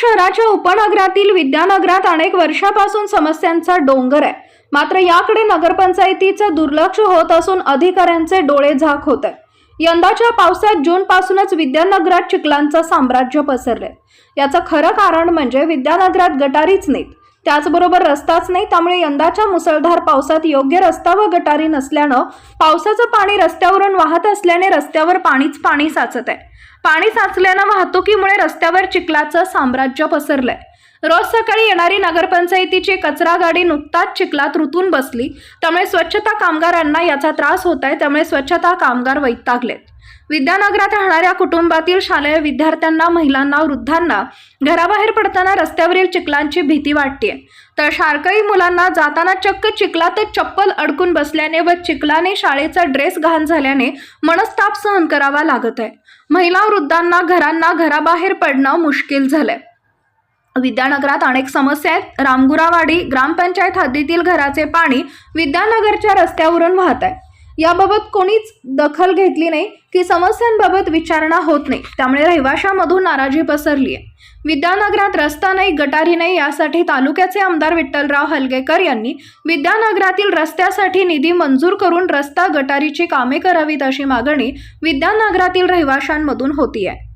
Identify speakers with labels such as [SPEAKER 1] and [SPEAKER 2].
[SPEAKER 1] शहराच्या उपनगरातील विद्यानगरात अनेक वर्षापासून समस्यांचा डोंगर आहे. मात्र याकडे नगरपंचायतीचे दुर्लक्ष होत असून अधिकाऱ्यांचे डोळे झाक होत आहे यंदाच्या पावसात जून पासूनच विद्यानगरात चिखलांचं साम्राज्य पसरले याचं खरं कारण म्हणजे विद्यानगरात गटारीच नाहीत. त्याचबरोबर रस्ताच नाही त्यामुळे यंदाच्या मुसळधार पावसात योग्य रस्ता व गटारी नसल्यानं पावसाचं पाणी रस्त्यावरून वाहत असल्याने रस्त्यावर पाणीच पाणी साचत आहे पाणी साचल्यानं वाहतुकीमुळे रस्त्यावर चिखलाचं साम्राज्य पसरलंय. रोज सकाळी येणारी नगरपंचायतीची कचरा गाडी नुकताच चिखलात रुतून बसली. त्यामुळे स्वच्छता कामगारांना याचा त्रास होत आहे त्यामुळे स्वच्छता कामगार वैतागलेत. विद्यानगरात राहणाऱ्या कुटुंबातील शालेय विद्यार्थ्यांना महिलांना वृद्धांना घराबाहेर पडताना रस्त्यावरील चिखलांची भीती वाटते तर शारकई मुलांना जाताना चक्क चिखलातच चप्पल अडकून बसल्याने व चिखलाने शाळेचा ड्रेस घाण झाल्याने मनस्ताप सहन करावा लागत आहे. महिला वृद्धांना घरांना घराबाहेर पडणं मुश्किल झालंय. विद्यानगरात अनेक समस्या आहेत. रामगुरावाडी ग्रामपंचायत हद्दीतील घराचे पाणी विद्यानगरच्या रस्त्यावरून वाहत आहे. याबाबत कोणीच दखल घेतली नाही की समस्यांबाबत विचारणा होत नाही. त्यामुळे रहिवाशामधून नाराजी पसरली आहे. विद्यानगरात रस्ता नाही गटारी नाही यासाठी तालुक्याचे आमदार विठ्ठलराव हलगेकर यांनी विद्यानगरातील रस्त्यासाठी निधी मंजूर करून रस्ता गटारीची कामे करावीत अशी मागणी विद्यानगरातील रहिवाशांमधून होती आहे